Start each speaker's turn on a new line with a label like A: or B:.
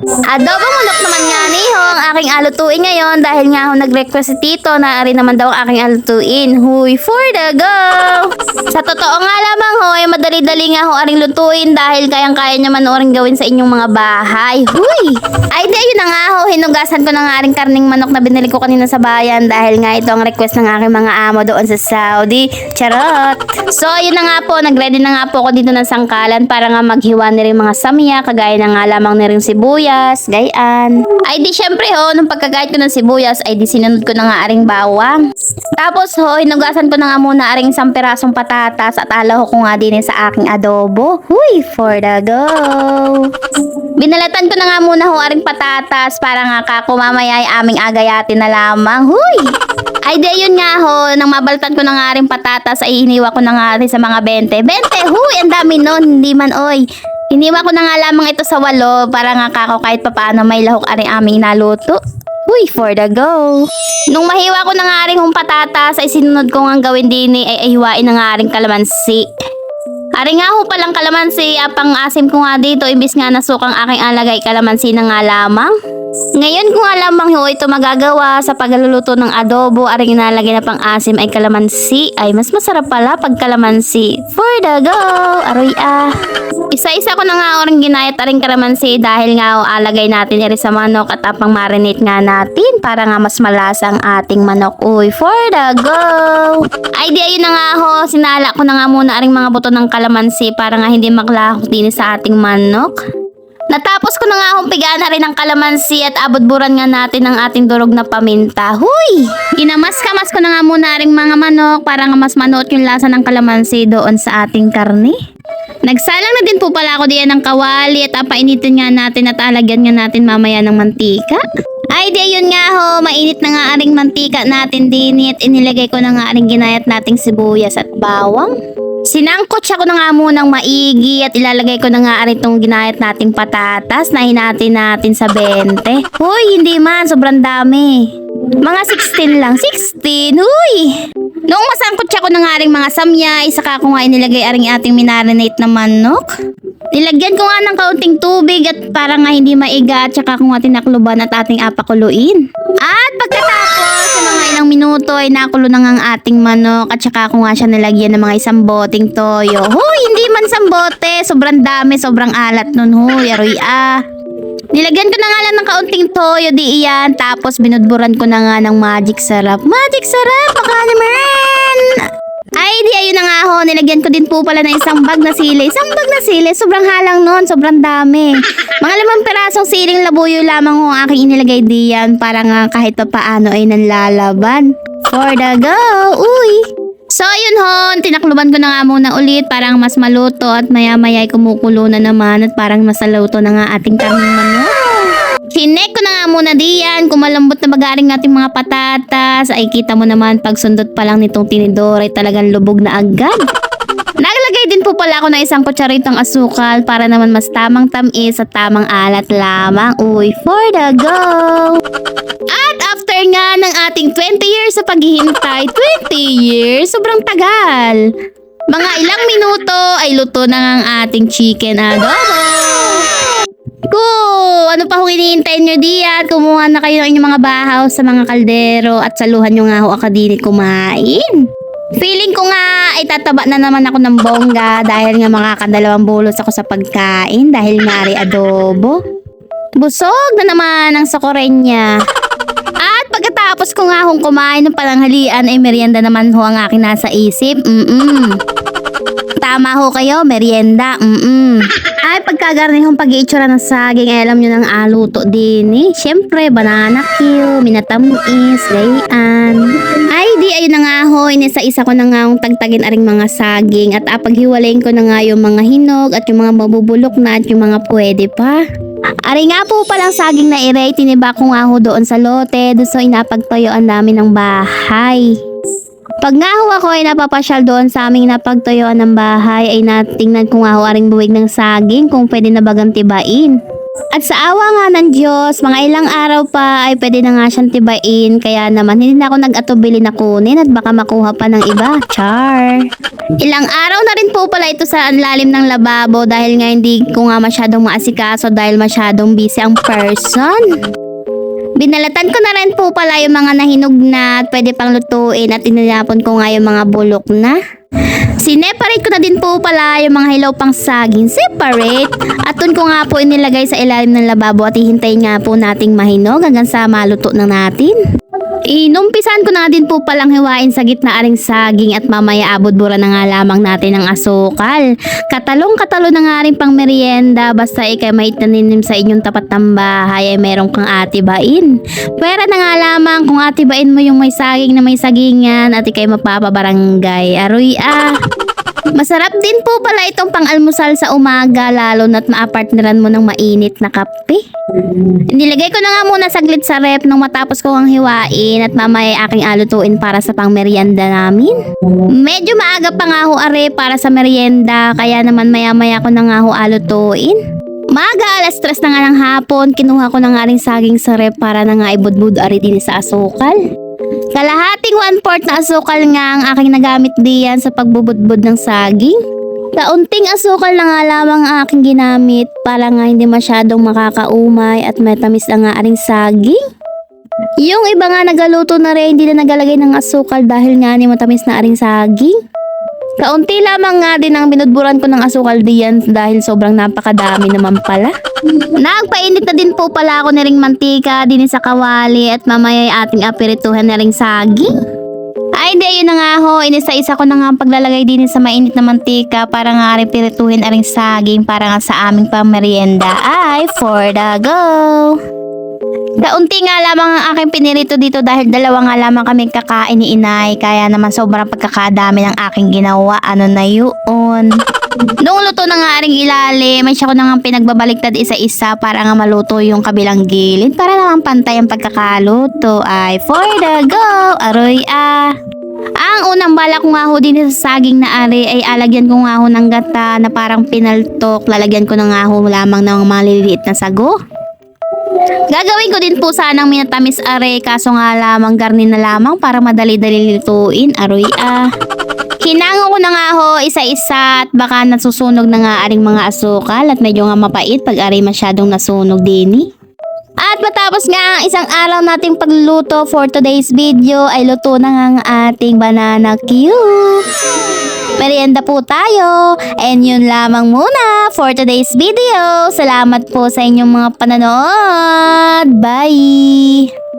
A: Adobong manok naman nga ni ho, ang aking alutuin ngayon dahil nga ho nag-request si Tito na rin naman daw ang aking alutuin. Huy, for the go! Sa totoo nga lamang ho, ay madali-dali nga ho aring lutuin dahil kayang-kaya niya manoorin gawin sa inyong mga bahay. Huy! Ay di, ayun na nga ho, hinugasan ko na nga aring karning manok na binili ko kanina sa bayan dahil nga ito ang request ng aking mga amo doon sa Saudi. Charot! So, ayun na nga po, nag-ready na nga po ako dito ng sangkalan para nga maghiwa ni rin mga samya, kagaya na nga lamang ni rin sibuyas, gayaan. Ay di syempre ho, nung pagkagayat ko ng sibuyas, ay di sinunod ko na nga aring bawang. Tapos ho, hinugasan ko na nga muna aring isang pirasong patatas at alaho ko nga din sa aking adobo. Huy, for the go! Binalatan ko na nga muna ho aring patatas para nga kako mamaya ay aming agayatin na lamang. Huy! Ay di yun nga ho, nang mabaltan ko na nga rin patatas ay hiniwa ko na nga rin sa mga 20. 20, huy, ang dami nun, hindi man oy. Hiniwa ko na nga lamang ito sa walo para nga kako kahit papaano may lahok aring aming naluto. Huy, for the go. Nung mahiwa ko na nga rin yung patatas ay ko nga gawin din ay ahiwain na nga rin kalamansi. Ari nga ho palang kalamansi, apang asim ko nga dito, imbis nga nasukang aking alagay kalamansi na nga lamang. Ngayon ko nga lamang ho ito magagawa sa pagluluto ng adobo, aring inalagay na pang asim ay kalamansi, ay mas masarap pala pag kalamansi. For the go! Aroy ah! Isa-isa ko na nga orang ginayat aring kalamansi dahil nga ho alagay natin iri sa manok at apang marinate nga natin para nga mas malasa ang ating manok. Uy, for the go! Ay di ayun na nga ho, sinala ko na nga muna aring mga buto ng kalamansi para nga hindi maklahok din sa ating manok. Natapos ko na nga akong pigaan na rin ang kalamansi at abot-buran nga natin ang ating durog na paminta. Huy! Inamas-kamas ko na nga muna rin mga manok para nga mas manuot yung lasa ng kalamansi doon sa ating karne. Nagsalang na din po pala ako diyan ng kawali at painitin nga natin at alagyan nga natin mamaya ng mantika. Ay, di yun nga ho, mainit na nga aring mantika natin din at inilagay ko na nga aring ginayat nating sibuyas at bawang. Sinangkot siya ko na nga munang maigi at ilalagay ko na nga arin itong ginayat nating patatas na hinatin natin sa 20. Huy, hindi man, sobrang dami. Mga 16 lang, 16, huy! Noong masangkot siya ko na nga rin mga samya, isa ka ko nga inilagay aring ating minarinate na manok. Nilagyan ko nga ng kaunting tubig at para nga hindi maiga at saka ko nga tinakluban at ating apakuluin. At pagkatapos, minuto ay nakulo na ang ating manok at saka ko nga siya nilagyan ng mga isang boteng toyo. Huy, hindi man isang bote, sobrang dami, sobrang alat nun, huy, aroy ah. Nilagyan ko na nga lang ng kaunting toyo di iyan, tapos binudburan ko na nga ng magic sarap. Magic sarap, baka naman! Ay, di ayun na nga ho. Nilagyan ko din po pala ng isang bag na sili. Isang bag na sili. Sobrang halang nun. Sobrang dami. Mga limang pirasong siling labuyo lamang ho ang aking inilagay diyan para nga kahit pa paano ay nanlalaban. For the go! Uy! So, ayun ho, tinakluban ko na nga muna ulit parang mas maluto at maya-maya ay kumukulo na naman at parang masaluto na nga ating karning manok. Chinek ko na nga muna diyan, kung malambot na magaring ating mga patatas, ay kita mo naman pag sundot pa lang nitong tinidor ay talagang lubog na agad. Naglagay din po pala ako ng isang kutsaritong asukal para naman mas tamang tamis at tamang alat lamang. Uy, for the go! At after nga ng ating 20 years sa paghihintay, 20 years, sobrang tagal. Mga ilang minuto ay luto na ang ating chicken adobo. Ko, ano pa kung iniintay nyo diyan? Kumuha na kayo ng inyong mga bahaw sa mga kaldero at saluhan nyo nga ho akadini kumain. Feeling ko nga ay tataba na naman ako ng bongga dahil nga makakadalawang bulos ako sa pagkain dahil nga adobo. Busog na naman ang sokorenya. At pagkatapos ko nga hong kumain ng palanghalian ay merienda naman ho ang aking nasa isip. Mm-mm. Tama ho kayo, merienda. Mm-mm. Ay, pagkagarnihong pag-iitsura ng saging, alam nyo ng aluto din eh. Siyempre, banana Q, minatamis, gayaan. Ay, di, ayun na nga ho, inisa-isa ko na nga ang tagtagin aring mga saging at apaghiwalayin ko na nga yung mga hinog at yung mga mabubulok na at yung mga pwede pa. Ari nga po palang saging na iray, tiniba ko nga ho doon sa lote, doon sa inapagtoyoan namin ng bahay. Pag nga ho ako ay napapasyal doon sa aming napagtoyoan ng bahay ay natingnan ko nga ho aring buwig ng saging kung pwede na bagang tibain. At sa awa nga ng Diyos, mga ilang araw pa ay pwede na nga siyang tibain. Kaya naman hindi na ako nag-atubili na kunin at baka makuha pa ng iba. Char. Ilang araw na rin po pala ito sa lalim ng lababo dahil nga hindi ko nga masyadong maasikaso dahil masyadong busy ang person. Binalatan ko na rin po pala yung mga nahinog na at pwede pang lutuin at inilapon ko nga yung mga bulok na. Sineparate ko na din po pala yung mga hilaw pang saging. Separate. At dun ko nga po inilagay sa ilalim ng lababo at hihintayin nga po nating mahinog hanggang sa maluto na natin. Inumpisan ko na din po palang hiwain sa gitna aring saging at mamaya abot-bura na nga lamang natin ang asukal. Katalong-katalo na nga rin pang merienda basta ikay may taninim sa inyong tapat ng bahay ay meron kang atibain. Pwera na nga lamang kung atibain mo yung may saging na may sagingan at ikay mapapabarangay. Aroy ah! Masarap din po pala itong pang-almusal sa umaga lalo na't maapartneran mo ng mainit na kape. Nilagay ko na nga muna saglit sa rep nung matapos ko ang hiwain at mamaya aking alutuin para sa pangmeryenda namin. Medyo maaga pa nga ho are para sa merienda kaya naman maya maya ko na nga ho alutuin. Maga alas stress na nga ng hapon, kinuha ko na nga rin saging sa rep para na nga ibudbud ari din sa asukal. Kalahating one-fourth na asukal nga ang aking nagamit diyan sa pagbubudbud ng saging. Kaunting asukal na nga lamang ang aking ginamit para nga hindi masyadong makakaumay at matamis na nga aring saging. Yung iba nga nagaluto na rin, hindi na nagalagay ng asukal dahil nga ni matamis na aring saging. Kaunti lamang nga din ang binudburan ko ng asukal diyan dahil sobrang napakadami naman pala. Nagpainit na din po pala ako na ring mantika din sa kawali at mamaya ay ating apirituhan na ring saging. Ay, hindi, yun na nga ho. Inisa-isa ko na nga paglalagay din sa mainit na mantika para nga rin pirituhin aring saging para nga sa aming pamerienda ay for the go. Kaunti nga lamang ang aking pinirito dito dahil dalawa nga lamang kami kakain ni inay kaya naman sobrang pagkakadami ng aking ginawa. Ano na yun? Nung luto na nga ring ilalim, may siya ko na nga pinagbabaliktad isa-isa para nga maluto yung kabilang gilid para naman pantay ang pagkakaluto ay for the go. Aroy ah. Ang unang bala ko nga ho din sa saging na ari ay alagyan ko nga ho ng gata na parang pinaltok. Lalagyan ko na nga ho lamang ng maliliit na sago. Gagawin ko din po sanang minatamis are kaso nga lamang garni na lamang para madali-dali lutuin. Aroy ah. Hinango ko na nga ho isa-isa at baka nasusunog na nga aring mga asukal at medyo nga mapait pag ari masyadong nasunog din At matapos nga ang isang araw nating pagluluto for today's video ay luto na nga ang ating banana cube. Merienda po tayo. And yun lamang muna for today's video. Salamat po sa inyong mga panonood. Bye!